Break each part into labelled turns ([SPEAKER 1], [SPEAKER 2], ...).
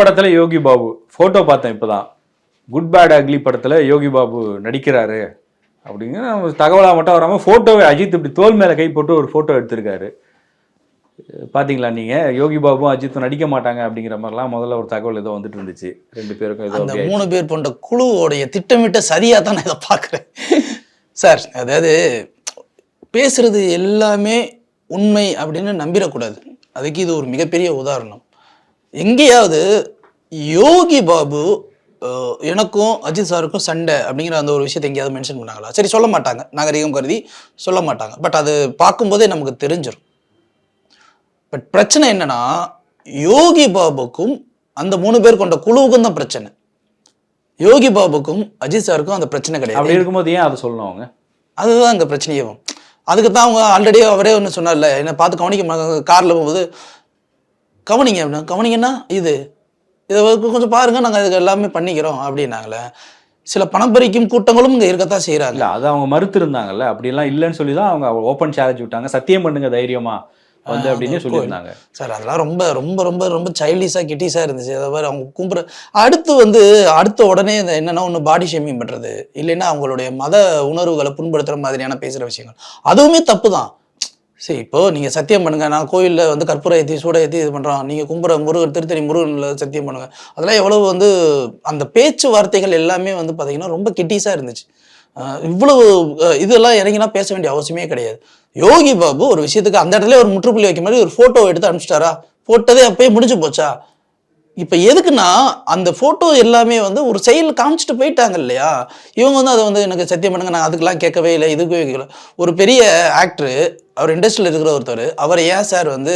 [SPEAKER 1] படத்துல யோகி பாபு. போட்டோ பார்த்தேன் இப்பதான். குட் பேட் அக்லி படத்துல யோகி பாபு நடிக்கிறாரு. அப்படிங்கிற நம்ம தகவலா மட்டும் வராம போட்டோவை அஜித் இப்படி தோல் மேல கை போட்டு ஒரு போட்டோ எடுத்திருக்காரு. பாத்தீங்களா நீங்க? யோகி பாபும் அஜித்தும் நடிக்க மாட்டாங்க அப்படிங்கிற மாதிரிலாம் முதல்ல ஒரு தகவல் ஏதோ வந்துட்டு இருந்துச்சு. ரெண்டு பேருக்கும் ஏதோ
[SPEAKER 2] மூணு பேர் போன்ற குழுவோடைய திட்டமிட்ட சரியா தான் நான் இதை பார்க்குறேன். சார் அதாவது பேசுறது எல்லாமே உண்மை அப்படின்னு நம்பிடக்கூடாது அதுக்கு இது ஒரு மிகப்பெரிய உதாரணம். எங்கேயாவது யோகி பாபு எனக்கும் அஜித் சாருக்கும் சண்டை அப்படிங்கிற அந்த ஒரு விஷயத்தை எங்கேயாவது மென்ஷன் பண்ணாங்களா? சரி சொல்ல மாட்டாங்க. நாகரிகம் கருதி சொல்ல மாட்டாங்க. பட் அது பார்க்கும்போதே நமக்கு தெரிஞ்சிடும் பட் பிரச்சனை என்னன்னா யோகி பாபுக்கும் அந்த மூணு பேர் கொண்ட குழுவுக்கும் தான் பிரச்சனை. யோகி பாபுக்கும் அஜித் சாருக்கும் அந்த பிரச்சனை கிடையாது.
[SPEAKER 1] அப்படி இருக்கும்போது ஏன் அதை சொல்லணும் அவங்க?
[SPEAKER 2] அதுதான் அங்கே பிரச்சனையே அதுக்கு தான் அவங்க ஆல்ரெடி அவரே ஒன்று சொன்னார்ல என்னை பார்த்து கவனிக்க காரில் போகும்போது கவனிங்க அப்படின்னா கவனிங்கன்னா இது. இதை கொஞ்சம் பாருங்க நாங்கள் இதுக்கு எல்லாமே பண்ணிக்கிறோம் அப்படின்னாங்களே சில பணம் பறிக்கும் கூட்டங்களும் இங்கே இருக்கத்தான் செய்கிறாங்க
[SPEAKER 1] இல்ல அது அவங்க மறுத்து இருந்தாங்கல்ல அப்படிலாம் இல்லைன்னு சொல்லி தான் அவங்க ஓப்பன் சேலஞ்ச் விட்டாங்க. சத்தியம் பண்ணுங்க தைரியமா வந்து அப்படின்னு சொல்லியிருந்தாங்க.
[SPEAKER 2] சார் அதெல்லாம் ரொம்ப ரொம்ப ரொம்ப ரொம்ப சைல்டிஷாக கிட்டிஸாக இருந்துச்சு. அதை மாதிரி அவங்க கும்புற அடுத்து வந்து அடுத்த உடனே இந்த என்னன்னா ஒன்று பாடி ஷேமிங் பண்ணுறது இல்லைன்னா அவங்களுடைய மத உணர்வுகளை புண்படுத்துகிற மாதிரியான பேசுகிற விஷயங்கள். அதுவுமே தப்பு தான். சரி இப்போ நீங்கள் சத்தியம் பண்ணுங்க. நான் கோயிலில் வந்து கற்பூர ஏற்றி சூட ஏற்றி இது பண்ணுறோம் நீங்கள் கும்புற முருகன் திருத்தணி முருகனில் சத்தியம் பண்ணுங்க. அதெல்லாம் எவ்வளவு வந்து அந்த பேச்சு வார்த்தைகள் எல்லாமே வந்து பார்த்தீங்கன்னா ரொம்ப கிட்டீஸாக இருந்துச்சு. இவ்வளவு இதெல்லாம் இறங்கினா பேச வேண்டிய அவசியமே கிடையாது. யோகி பாபு ஒரு விஷயத்துக்கு அந்த இடத்துல ஒரு முற்றுப்புள்ளி வைக்க மாதிரி ஒரு ஃபோட்டோ எடுத்து அனுப்பிச்சிட்டாரா? போட்டதே அப்பயே முடிஞ்சு போச்சா? இப்போ எதுக்குன்னா அந்த ஃபோட்டோ எல்லாமே வந்து ஒரு செயல் காமிச்சிட்டு போயிட்டாங்க இல்லையா? இவங்க வந்து அதை வந்து எனக்கு சத்தியம் பண்ணுங்க நான் அதுக்கெல்லாம் கேட்கவே இல்லை இதுக்கு கேட்கல. ஒரு பெரிய ஆக்டர் அவர் இண்டஸ்ட்ரியில் இருக்கிற ஒருத்தர் அவர் ஏன் சார் வந்து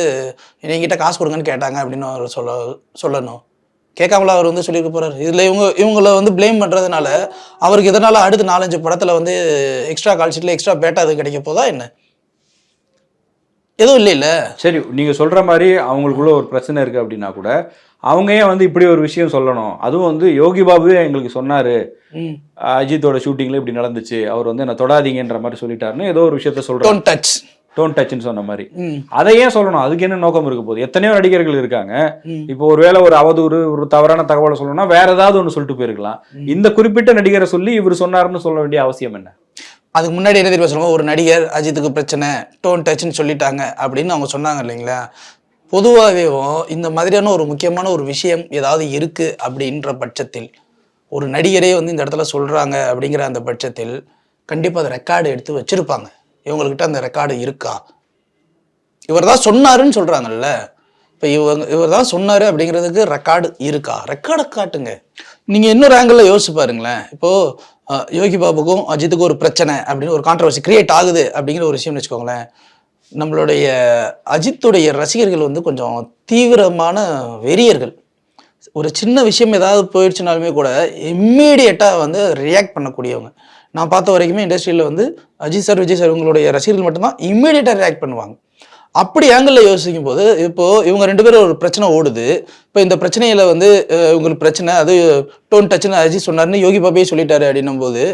[SPEAKER 2] என்கிட்ட காசு கொடுங்கன்னு கேட்டாங்க அப்படின்னு அவர் சொல்ல சொல்லணும். கேட்காமல அவர் வந்து சொல்லியிருக்க போறாரு. இதில் இவங்க இவங்கள வந்து ப்ளேம் பண்ணுறதுனால அவருக்கு இதனால் அடுத்து நாலஞ்சு படத்தில் வந்து எக்ஸ்ட்ரா கால்ஷீட்டில் எக்ஸ்ட்ரா பேட்டா அது கிடைக்க போதா என்ன? எதுவும் இல்லைல்ல
[SPEAKER 1] சரி நீங்க சொல்ற மாதிரி அவங்களுக்குள்ள ஒரு பிரச்சனை இருக்கு அப்படின்னா கூட அவங்க ஏன் வந்து இப்படி ஒரு விஷயம் சொல்லணும்? அதுவும் வந்து யோகி பாபுவே எங்களுக்கு சொன்னாரு அஜித்தோட ஷூட்டிங்ல இப்படி நடந்துச்சு அவர் வந்து என்ன தொடாதீங்கன்ற மாதிரி சொல்லிட்டாருன்னு ஏதோ ஒரு விஷயத்த
[SPEAKER 2] டோன்ட் டச்
[SPEAKER 1] டோன் டச்னு சொன்ன மாதிரி. அதை ஏன் சொல்லணும்? அதுக்கு என்ன நோக்கம் இருக்க போகுது? எத்தனையோ நடிகர்கள் இருக்காங்க. இப்போ ஒருவேளை ஒரு அவதூறு ஒரு தவறான தகவலை சொல்லணும்னா வேற ஏதாவது ஒன்று சொல்லிட்டு போயிருக்கலாம். இந்த குறிப்பிட்ட நடிகரை சொல்லி இவர் சொன்னாருன்னு சொல்ல வேண்டிய அவசியம் என்ன?
[SPEAKER 2] அதுக்கு முன்னாடி என்ன தெரியுமா சொல்லுவாங்க? ஒரு நடிகர் அஜித்துக்கு பிரச்சனை டோன் டச்னு சொல்லிட்டாங்க அப்படின்னு அவங்க சொன்னாங்க இல்லைங்களா? பொதுவாகவே இந்த மாதிரியான ஒரு முக்கியமான ஒரு விஷயம் ஏதாவது இருக்கு அப்படின்ற பட்சத்தில் ஒரு நடிகரே வந்து இந்த இடத்துல சொல்றாங்க அப்படிங்கிற அந்த பட்சத்தில் கண்டிப்பாக அதை ரெக்கார்டு எடுத்து வச்சிருப்பாங்க. இவங்கக்கிட்ட அந்த ரெக்கார்டு இருக்கா? இவர் தான் சொன்னாருன்னு சொல்கிறாங்கல்ல இப்போ இவங்க இவர் தான் சொன்னார் அப்படிங்கிறதுக்கு ரெக்கார்டு இருக்கா? ரெக்கார்டை காட்டுங்க. நீங்கள் இன்னொரு ஆங்கிளில் யோசிச்சு பாருங்களேன். இப்போது யோகி பாபுக்கும் அஜித்துக்கும் ஒரு பிரச்சனை அப்படின்னு ஒரு கான்ட்ரவர்சி கிரியேட் ஆகுது அப்படிங்கிற ஒரு விஷயம்னு வச்சுக்கோங்களேன். நம்மளுடைய அஜித்துடைய ரசிகர்கள் வந்து கொஞ்சம் தீவிரமான வெறியர்கள். ஒரு சின்ன விஷயம் ஏதாவது போயிடுச்சுனாலுமே கூட இம்மீடியட்டாக வந்து ரியாக்ட் பண்ணக்கூடியவங்க. நான் பார்த்த வரைக்குமே இண்டஸ்ட்ரியில் வந்து அஜித் சார் விஜய் சார் இவங்களுடைய ரசிகர்கள் மட்டும்தான் இம்மீடியட்டாக ரியாக்ட் பண்ணுவாங்க. அப்படி ஆங்கிளில் யோசிக்கும் போது இப்போது இவங்க ரெண்டு பேரும் ஒரு பிரச்சனை ஓடுது. இப்போ இந்த பிரச்சனையில் வந்து இவங்களுக்கு பிரச்சனை அது டோன் டச்சுன்னு அஜித் சொன்னாருன்னு யோகி பாபியே சொல்லிட்டாரு அப்படின்னும் போது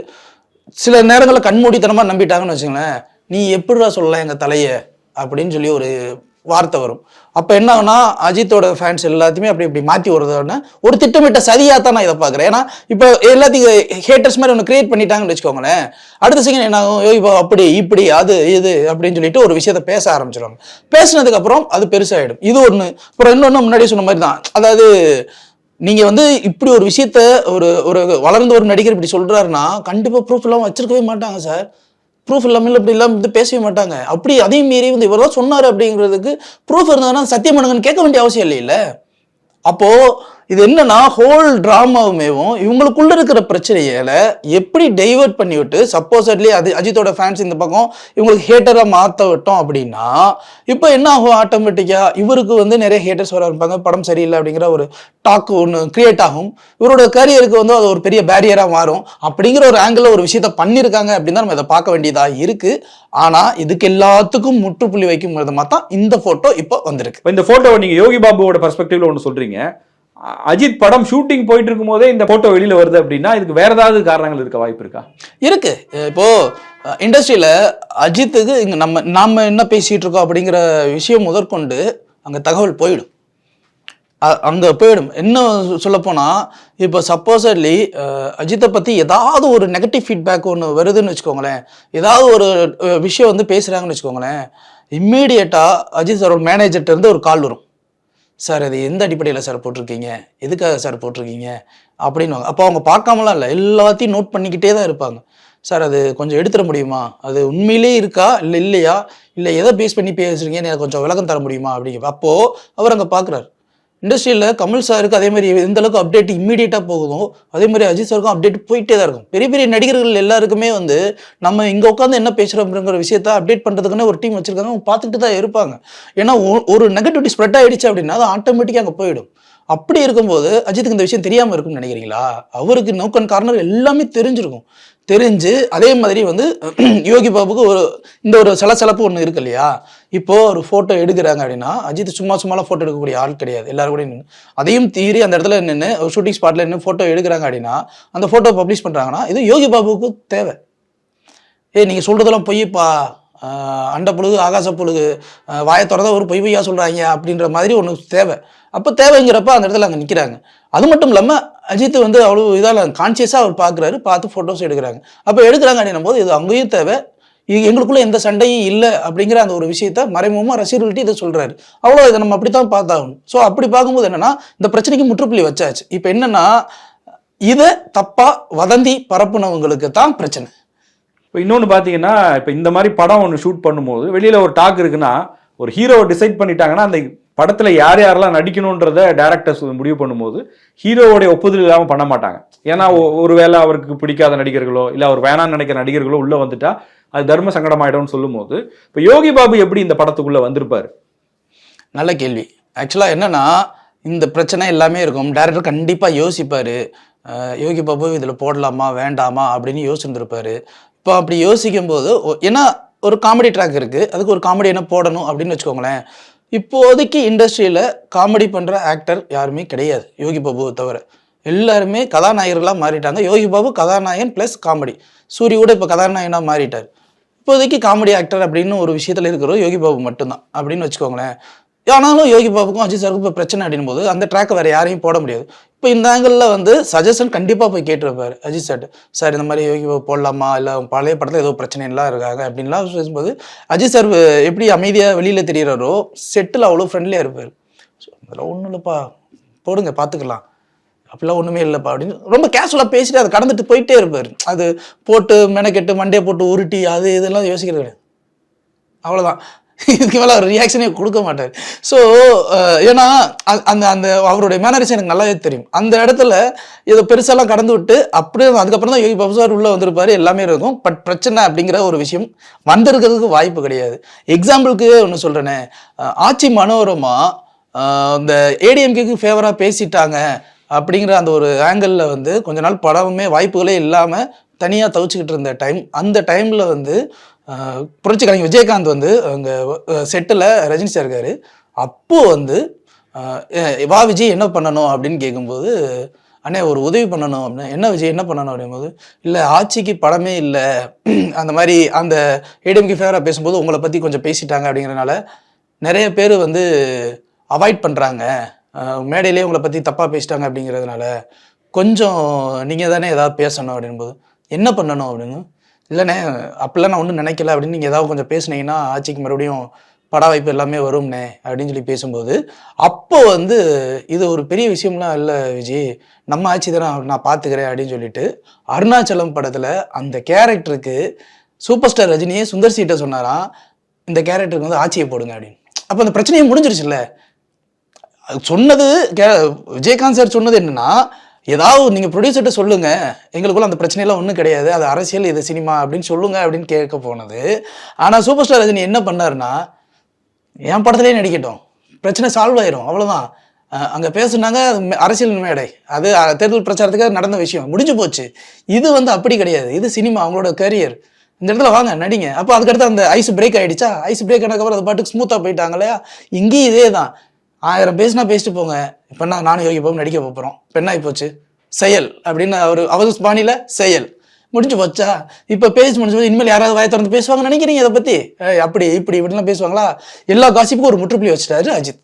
[SPEAKER 2] சில நேரங்களில் கண்மூடித்தனமாக நம்பிட்டாங்கன்னு வச்சுங்களேன் நீ எப்படிடா சொல்லலாம் எங்கள் தலையை? அப்படின்னு சொல்லி ஒரு வார்த்தை வரும். அப்போ என்ன ஆகுனா அஜித்தோட ஃபேன்ஸ் எல்லாத்தையுமே அப்படி இப்படி மாற்றி வருதுன்னா ஒரு திட்டமிட்ட சதியாக தான் நான் இதை பார்க்குறேன். ஏன்னா இப்போ எல்லாத்தையும் ஹேட்டர்ஸ் மாதிரி ஒன்று கிரியேட் பண்ணிட்டாங்கன்னு வச்சுக்கோங்களேன். அடுத்த செகண்ட் என்ன ஆகும் "ஐயோ, இப்போ அப்படி இப்படி அது இது அப்படின்னு சொல்லிட்டு ஒரு விஷயத்த பேச ஆரம்பிச்சிடுவாங்க பேசினதுக்கப்புறம் அது பெருசாயிடும். இது ஒன்று அப்புறம் இன்னொன்று முன்னாடி சொன்ன மாதிரி தான். அதாவது நீங்கள் வந்து இப்படி ஒரு விஷயத்த ஒரு ஒரு வளர்ந்த ஒரு நடிகர் இப்படி சொல்கிறாருன்னா கண்டிப்பாக ப்ரூஃப் இல்லாம வச்சிருக்கவே மாட்டாங்க சார். ப்ரூஃப் இல்லாமல் இப்படி இல்லாமல் வந்து பேசவே மாட்டாங்க. அப்படி அதையும் மீறி வந்து இவர் தான் சொன்னார் அப்படிங்கிறதுக்கு ப்ரூஃப் இருந்ததுன்னா சத்தியம் பண்ணுங்கன்னு கேட்க வேண்டிய அவசியம் இல்லைல்ல அப்போது இது என்னன்னா ஹோல் ட்ராமாவுமேவும் இவங்களுக்குள்ள இருக்கிற பிரச்சனையில எப்படி டைவெர்ட் பண்ணி விட்டு சப்போசட்லி அது அஜித்தோட ஃபேன்ஸ் இந்த பக்கம் இவங்களுக்கு ஹேட்டராக மாற்ற விட்டோம் அப்படின்னா இப்போ என்ன ஆகும் ஆட்டோமேட்டிக்காக இவருக்கு வந்து நிறைய ஹேட்டர்ஸ் வர இருப்பாங்க படம் சரியில்லை அப்படிங்கிற ஒரு டாக் ஒன்று கிரியேட் ஆகும். இவரோட கரியருக்கு வந்து அது ஒரு பெரிய பேரியராக மாறும். அப்படிங்கிற ஒரு ஆங்கிள் ஒரு விஷயத்த பண்ணியிருக்காங்க அப்படின்னு தான் நம்ம இதை பார்க்க வேண்டியதா இருக்கு. ஆனா இதுக்கு எல்லாத்துக்கும் முற்றுப்புள்ளி வைக்கும் விதமாக தான் இந்த போட்டோ இப்போ வந்திருக்கு.
[SPEAKER 1] இந்த போட்டோவை நீங்க யோகி பாபுவோட பர்ஸ்பெக்டிவ்ல ஒன்று சொல்றீங்க. அஜித் படம் ஷூட்டிங் போயிட்டு இருக்கும் போதே இந்த போட்டோ வெளியில வருது அப்படின்னா இதுக்கு வேற ஏதாவது காரணங்கள் இருக்க வாய்ப்பு இருக்கா?
[SPEAKER 2] இருக்கு. இப்போ இண்டஸ்ட்ரியில அஜித்துக்கு இங்க நம்ம நாம என்ன பேசிட்டு இருக்கோம் அப்படிங்கிற விஷயம் முதற்கொண்டு அங்க தகவல் போயிடும். அ- அங்க போயிடும். என்ன சொல்ல போனா இப்போ சப்போசட்லி அஜித்தை பத்தி ஏதாவது ஒரு நெகட்டிவ் ஃபீட்பேக் ஒன்று வருதுன்னு வச்சுக்கோங்களேன். ஏதாவது ஒரு விஷயம் வந்து பேசுறாங்கன்னு வச்சுக்கோங்களேன். இம்மீடியட்டா அஜித் சாரோட மேனேஜர்ட்ட இருந்து ஒரு கால் வரும். சார் அது எந்த அடிப்படையில் சார் போட்டிருக்கீங்க? எதுக்காக சார் போட்டிருக்கீங்க? அப்படின்னு அப்போ அவங்க பார்க்காமலாம் இல்லை. எல்லாத்தையும் நோட் பண்ணிக்கிட்டே தான் இருப்பாங்க. சார் அது கொஞ்சம் எடுத்துட முடியுமா? அது உண்மையிலே இருக்கா? இல்லை இல்லையா? இல்லை எதை பேஸ் பண்ணி பேசுறீங்கன்னு எனக்கு கொஞ்சம் விளக்கம் தர முடியுமா? அப்படிங்க. அப்போது அவர் அங்கே பார்க்குறாரு. இண்டஸ்ட்ரியில் கமல் சாருக்கு அதே மாதிரி எந்த அளவுக்கு அப்டேட் இம்மீடியட்டாக போகுதோ அதே மாதிரி அஜித் சாருக்கும் அப்டேட் போயிட்டே தான் இருக்கும். பெரிய பெரிய நடிகர்கள் எல்லாருக்குமே வந்து நம்ம இங்கே உட்காந்து என்ன பேசுகிறோம்ங்கிற விஷயத்த அப்டேட் பண்ணுறதுக்குன்னு ஒரு டீம் வச்சிருக்காங்க அவங்க பார்த்துட்டு தான் இருப்பாங்க. ஏன்னா ஒ- ஒரு நெகட்டிவிட்டி ஸ்ப்ரெட் ஆகிடுச்சு அப்படின்னா அது ஆட்டோமேட்டிக்காக அங்கே போயிடும். அப்படி இருக்கும்போது அஜித்துக்கு இந்த விஷயம் தெரியாமல் இருக்கும்னு நினைக்கிறீங்களா? அவருக்கு நோக்கன் காரணம் எல்லாமே தெரிஞ்சிருக்கும். தெரிஞ்சு அதே மாதிரி வந்து யோகி பாபுக்கு ஒரு இந்த ஒரு சலசலப்பு ஒன்று இருக்கு இல்லையா? இப்போ ஒரு ஃபோட்டோ எடுக்கிறாங்க அப்படின்னா அஜித் சும்மா சும்மாலாம் ஃபோட்டோ எடுக்கக்கூடிய ஆள் கிடையாது. எல்லாரும் கூட நின்று அதையும் தீரி அந்த இடத்துல நின்று ஒரு ஷூட்டிங் ஸ்பாட்டில் நின்று ஃபோட்டோ எடுக்கிறாங்க அப்படின்னா அந்த ஃபோட்டோ பப்ளிஷ் பண்ணுறாங்கன்னா இது யோகி பாபுவுக்கு தேவை. ஏய் நீங்கள் சொல்கிறதெல்லாம் பொய்ப்பா ஆஹ் அண்ட புழுகு ஆகாச புழுகு ஆஹ் வாயை திறந்தா ஒரு பொய் பொய்யா சொல்கிறாங்க அப்படின்ற மாதிரி ஒன்று தேவை. அப்போ தேவைங்கிறப்ப அந்த இடத்துல அங்கே நிற்கிறாங்க அது மட்டும் இல்லாமல் அஜித் வந்து அவ்வளோ இதால் கான்சியஸாக அவர் பார்க்குறாரு பார்த்து ஃபோட்டோஸ் எடுக்கிறாங்க. அப்போ எடுக்கிறாங்க அப்படின்னும் போது இது அங்கேயும் தேவை. இது எங்களுக்குள்ள எந்த சண்டையும் இல்லை அப்படிங்கிற அந்த ஒரு விஷயத்த மறைமுகமாக ரசிகர்கள்ட்ட இதை சொல்கிறாரு அவ்வளோ இதை நம்ம அப்படி தான் பார்த்தாகணும். ஸோ அப்படி பார்க்கும்போது என்னென்னா இந்த பிரச்சனைக்கு முற்றுப்புள்ளி வச்சாச்சு. இப்போ என்னென்னா இதை தப்பாக வதந்தி பரப்புனவங்களுக்கு தான் பிரச்சனை.
[SPEAKER 1] இப்போ இன்னொன்று பார்த்தீங்கன்னா இப்போ இந்த மாதிரி படம் ஒன்று ஷூட் பண்ணும்போது வெளியில் ஒரு டாக் இருக்குன்னா ஒரு ஹீரோவை டிசைட் பண்ணிட்டாங்கன்னா அந்த படத்தில் யார் யாரெல்லாம் நடிக்கணுன்றத டேரக்டர்ஸ் முடிவு பண்ணும்போது ஹீரோவோடைய ஒப்புதல் இல்லாமல் பண்ண மாட்டாங்க. ஏன்னா ஒருவேளை அவருக்கு பிடிக்காத நடிகர்களோ இல்லை அவர் வேணாம்னு நினைக்கிற நடிகர்களோ உள்ளே வந்துட்டா அது தர்ம சங்கடமாயிடும்னு சொல்லும்போது இப்போ யோகி பாபு எப்படி இந்த படத்துக்குள்ளே வந்திருப்பார்?
[SPEAKER 2] நல்ல கேள்வி. ஆக்சுவலாக என்னன்னா இந்த பிரச்சனை எல்லாமே இருக்கும். டேரக்டர் கண்டிப்பாக யோசிப்பார். யோகி பாபு இதில் போடலாமா வேண்டாமா அப்படின்னு யோசிச்சுருந்துருப்பார். இப்போ அப்படி யோசிக்கும் போது ஏன்னா ஒரு காமெடி ட்ராக் இருக்குது அதுக்கு ஒரு காமெடி என்ன போடணும் அப்படின்னு வச்சுக்கோங்களேன். இப்போதைக்கு இண்டஸ்ட்ரியில் காமெடி பண்ணுற ஆக்டர் யாருமே கிடையாது. யோகி பாபுவை தவிர. எல்லாருமே கதாநாயகர்களாக மாறிட்டாங்க. யோகி பாபு கதாநாயகன் ப்ளஸ் காமெடி சூரிய கூட இப்போ கதாநாயகனாக மாறிட்டார். இப்போதைக்கு காமெடி ஆக்டர் அப்படின்னு ஒரு விஷயத்தில் இருக்கிறோம் யோகி பாபு மட்டும்தான். அப்படின்னு வச்சுக்கோங்களேன். ஆனாலும் யோகி பாபுக்கும் அஜித் சாருக்கும் இப்போ பிரச்சனை அப்படின் போது அந்த ட்ராக்கை வேறு யாரையும் போட முடியாது. இப்போ இந்த ஆங்கிளில் வந்து சஜஷன் கண்டிப்பாக போய் கேட்டிருப்பாரு. அஜித் சார் சார் இந்த மாதிரி யோகி பாபு போடலாமா? இல்லை பழைய படத்தில் ஏதோ பிரச்சனைலாம் இருக்காங்க அப்படின்லாம் பேசும்போது அஜித் சார் எப்படி அமைதியாக வெளியில் தெரிகிறாரோ செட்டில் அவ்வளோ ஃப்ரெண்ட்லியாக இருப்பார். அதெல்லாம் ஒன்றும் இல்லைப்பா. போடுங்க பார்த்துக்கலாம் அப்படிலாம் ஒன்றுமே இல்லைப்பா அப்படின்னு ரொம்ப கேஷுவலாக பேசிட்டு அதை கடந்துட்டு போயிட்டே இருப்பார். அது போட்டு மெனக்கெட்டு மண்டே போட்டு உருட்டி அது இதெல்லாம் யோசிக்கிறது கிடையாது. அவ்வளோதான் இதுக்கு மேலே அவர் ரியாக்ஷனே கொடுக்க மாட்டார். ஸோ ஏன்னா அ- அந்த அந்த அவருடைய மேனரிஸ் எனக்கு நல்லாவே தெரியும். அந்த இடத்துல இதை பெருசாலாம் கடந்து விட்டு அப்படியே அதுக்கப்புறம் தான் யோகி பாபு சார் உள்ளே வந்திருப்பார் எல்லாமே இருக்கும். பட் பிரச்சனை அப்படிங்கிற ஒரு விஷயம் வந்திருக்கிறதுக்கு வாய்ப்பு கிடையாது. எக்ஸாம்பிளுக்கு ஒன்று சொல்கிறேனே ஆட்சி மனோரமா இந்த ஏடிஎம்கேக்கு ஃபேவராக பேசிட்டாங்க அப்படிங்கிற அந்த ஒரு ஆங்கிளில் வந்து கொஞ்ச நாள் படமுமே வாய்ப்புகளே இல்லாமல் தனியாக தவிச்சுக்கிட்டு இருந்த டைம் அந்த டைமில் வந்து புரட்சி கலைஞர் விஜயகாந்த் வந்து அங்கே செட்டில் ரஜினி சார் இருக்காரு. அப்போது வந்து வா விஜய் என்ன பண்ணணும் அப்படின்னு கேட்கும்போது அண்ணே ஒரு உதவி பண்ணணும் அப்படின்னா என்ன விஜய் என்ன பண்ணணும் அப்படிங்கும்போது இல்லை ஆட்சிக்கு படமே இல்லை. அந்த மாதிரி அந்த ஏடிஎம்கே ஃபேவராக பேசும்போது உங்களை பற்றி கொஞ்சம் பேசிட்டாங்க அப்படிங்கிறனால நிறைய பேர் வந்து அவாய்ட் பண்ணுறாங்க மேடையிலே உங்களை பற்றி தப்பாக பேசிட்டாங்க அப்படிங்கிறதுனால கொஞ்சம் நீங்கள் தானே ஏதாவது பேசணும் அப்படின்போது என்ன பண்ணணும் அப்படின்னு இல்லைண்ணே அப்படிலாம் நான் ஒன்றும் நினைக்கல. அப்படின்னு நீங்கள் ஏதாவது கொஞ்சம் பேசுனீங்கன்னா ஆட்சிக்கு மறுபடியும் பட வாய்ப்பு எல்லாமே வரும்னே அப்படின்னு சொல்லி பேசும்போது. அப்போ வந்து இது ஒரு பெரிய விஷயம்லாம் இல்லை விஜய் நம்ம ஆட்சி தானே நான் பார்த்துக்கிறேன் அப்படின்னு சொல்லிட்டு அருணாச்சலம் படத்தில் அந்த கேரக்டருக்கு சூப்பர் ஸ்டார் ரஜினியே சுந்தர் சீட்டை சொன்னாராம் இந்த கேரக்டருக்கு வந்து ஆட்சியை போடுங்க அப்படின்னு. அப்போ அந்த பிரச்சனையே முடிஞ்சிருச்சுல்ல. அது சொன்னது கே- விஜயகாந்த் சார் சொன்னது என்னன்னா ஏதாவது நீங்கள் ப்ரொடியூசர்கிட்ட சொல்லுங்கள் எங்களுக்குள்ள அந்த பிரச்சனையெல்லாம் ஒன்றும் கிடையாது. அது அரசியல் இது சினிமா அப்படின்னு சொல்லுங்க அப்படின்னு கேட்க போனது. ஆனால் சூப்பர் ஸ்டார் ரஜினி என்ன பண்ணாருன்னா என் படத்துலேயே நடிக்கட்டும். பிரச்சனை சால்வ் ஆயிரும். அவ்வளோதான் அங்கே பேசுனாங்க அரசியல் மேடை அது தேர்தல் பிரச்சாரத்துக்காக நடந்த விஷயம். முடிஞ்சு போச்சு. இது வந்து அப்படி கிடையாது. இது சினிமா அவங்களோட கரியர் இந்த இடத்துல வாங்க நடிங்க. அப்போ அதுக்கடுத்து அந்த ஐஸ் பிரேக் ஆகிடுச்சா ஐஸ் பிரேக் ஆனதுக்கப்புறம் அது பாட்டுக்கு ஸ்மூத்தாக போயிட்டாங்க இல்லையா? இங்கேயும் இதே தான் ஆயிரம் பேசினா பேசிட்டு போங்க. இப்போ நானும் யோகி பாபு நடிக்க போகிறோம் இப்போ என்ன போச்சு? செயல் அப்படின்னு அவர் அவர் பாணியில் செயல். முடிஞ்சு போச்சா? இப்போ பேசி முடிஞ்சு போது இனிமேல் யாராவது வாயை திறந்து பேசுவாங்கன்னு நினைக்கிறீங்க இதை பற்றி அப்படி இப்படி இப்படிலாம் பேசுவாங்களா? எல்லா காசிப்புக்கும் ஒரு முற்றுப்புள்ளி வச்சுட்டாரு அஜித்.